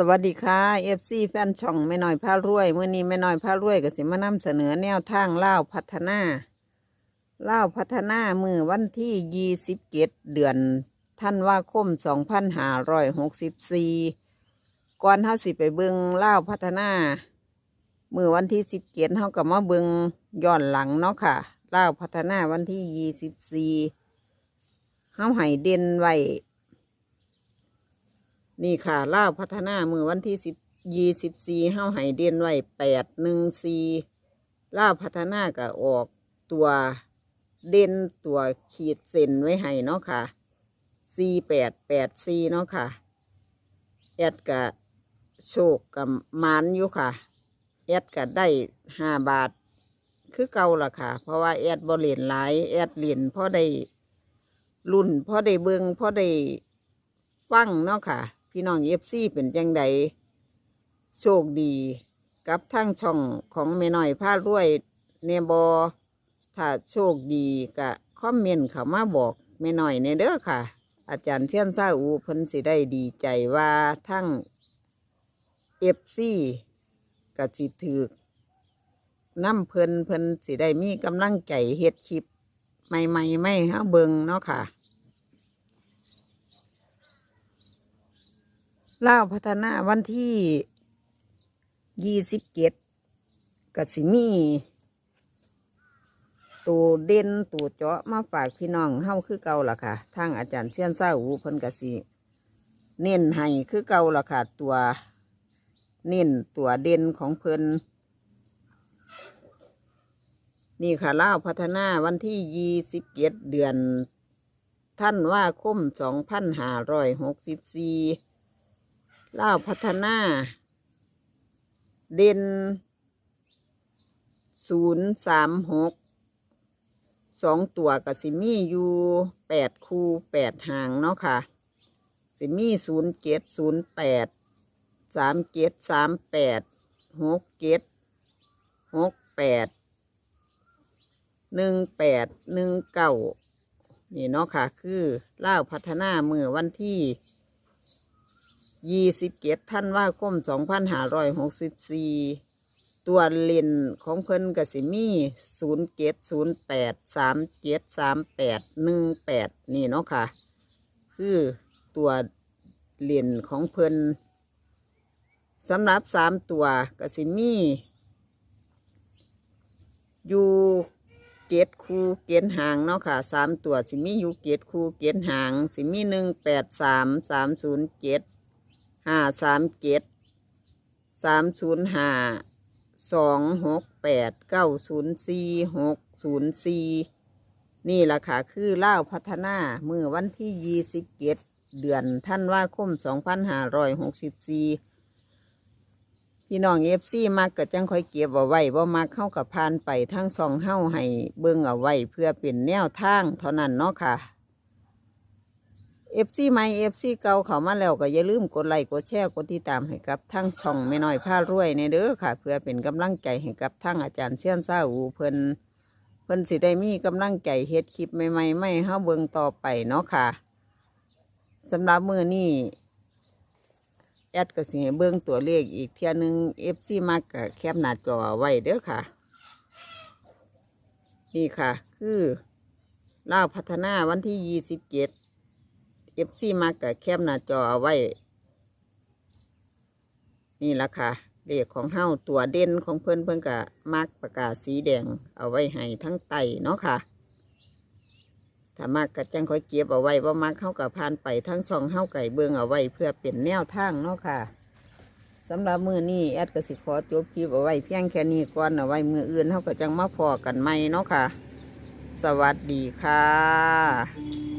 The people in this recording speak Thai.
สวัสดีค่ะเอฟซีแฟนช่องแม่น้อยพารวยเมื่อนี้แม่น้อยพารวยก็สิมานำเสนอแนวทางเล่าพัฒนาเล่าพัฒนามือวันที่ยี่สิบเกตเดือนท่านว่าคมสองพันห้าร้อยหกสิบสี่ก่อนเฮาสิไปเบิงเล่าพัฒนามือวันที่สิบเกตเฮาก็มาเบิงย้อนหลังเนาะค่ะเล่าพัฒนาวันที่ยี่สิบสี่เฮาให้เด่นไว้ นี่ค่ะล่าพัฒนามือวันที่สิบยี่สิบสี่เฮาให้เด่นไว้แปดหนึ่งสี่ล่าพัฒนาก็ออกตัวเด่นตัวขีดเส้นไว้ให้เนาะค่ะสี่แปดแปดสี่เนาะค่ะแอดกะโชคกับมานอยู่ค่ะแอดกะได้ห้าบาท คือเก่าล่ะค่ะ เพราะว่าแอดบ่เหรียญหลายแอดเหรียญพอได้รุ่นพอได้เบิงพอได้ฟังเนาะค่ะ พี่น้องเอฟซีเป็นจังใดโชคดีกับทั้งช่องของแม่น้อยพารวยเนบอถ้าโชคดีก็คอมเมนต์เข้ามาบอกแม่น้อยในเด้อค่ะ อาจารย์เชี่ยนซาอูเพิ่นสิได้ดีใจว่าทั้งเอฟซีก็สิถือน้ำเพิ่นเพิ่นสิได้มีกำลังใจเฮ็ดคลิปใหม่ๆไม่ฮะเบิงเนาะค่ะ ล่าพัฒนาวันที่ยี่สิบเจ็ดกสิมีตัวเด่นตัวเจาะมาฝากพี่น้องเฮาคือเก่าล่ะค่ะ ทางอาจารย์เชียนเศร้าหูเพิ่นกสิเน้นให้คือเก่าล่ะค่ะ ตัวเน้นตัวเด่นของเพิ่นนี่ค่ะเล่าพัฒนาวันที่ยี่สิบเจ็ดเดือน ท่านว่าคมสองพันห้าร้อยหกสิบสี่ ล่าพัฒนา เด่นศูนย์สามหกสองตัวกับสิมีอยู่แปดคูแปดหางเนาะค่ะ สิมี่ศูนย์เจ็ดศูนย์แปดสามเจ็ดสามแปดหกเจ็ดหกแปดหนึ่งแปดหนึ่งเก้านี่เนาะค่ะ คือเล่าพัฒนาเมื่อวันที่ ยี่สิบเกตท่านว่าคมสองพันห้าร้อยหกสิบสี่ตัวเลนของเพิ่นกสิมีศูนย์เกตศูนย์แปดสามเจ็ดสามแปดหนึ่งแปดนี่เนาะค่ะ คือตัวเลนของเพิ่นสำหรับสามตัวกสิมีอยู่เกตคูเกตหางเนาะค่ะสามตัวสิมีอยู่เกตคูเกตหาง สิมีหนึ่งแปดสามสามศูนย์เจ็ด ห้าสามเจ็ดสามศูนย์ห้าสองหกแปดเก้าศูนย์สี่หกศูนย์สี่นี่แหละค่ะ คือเล่าพัฒนาเมื่อวันที่ยี่สิบเจ็ดเดือนท่านว่าคมสองพันห้าร้อยหกสิบสี่พี่น้องเอฟซีมักก็จังคอยเก็บเอาไว้ว่ามักเข้ากับพานไปทั้งสองเฮ้าให้เบิ่งเอาไว้เพื่อเป็นแนวทางเท่านั้นเนาะค่ะ เอฟซีใหม่เอฟซีเก่าเขามาแล้วก็อย่าลืมกดไลค์กดแชร์กดติดตามให้กับทั้งช่องไม่น้อยผ้ารวยในเด้อค่ะ เพื่อเป็นกำลังใจให้กับทั้งอาจารย์เชียนซาอูเพิ่นเพิ่นสิได้มีกำลังใจเฮ็ดคลิปใหม่ๆไม่เฮาเบิ่งต่อไปเนาะค่ะสำหรับมือนี้แอดก็สิให้เบิ่งตัวเลขอีกเที่ยหนึงเอฟซีมากก็แคปหน้าจอเอไว้เด้อค่ะ นี่ค่ะ คือล่าพัฒนาวันที่ยี่สิบเจ็ด เอฟซีมากับแคบหน้าจอเอาไว้ นี่ละค่ะเลขของเฮาตัวเด่นของเพื่อนเพื่อนกับมักประกาศสีแดงเอาไว้ให้ทั้งไตเนาะค่ะถ้ามากกะจังคอยเก็บเอาไว้ว่ามักเข้ากับพานไปทั้งช่องเฮาไก่เบืองเอาไว้ เพื่อเป็นแนวทางเนาะค่ะสำหรับมือนี้แอดก็สิขอจบคลิปเอาไว้เพียงแค่นี้ก่อนเอาไว้มืออื่นเฮาก็จังมาพอกันใหม่เนาะค่ะ สวัสดีค่ะ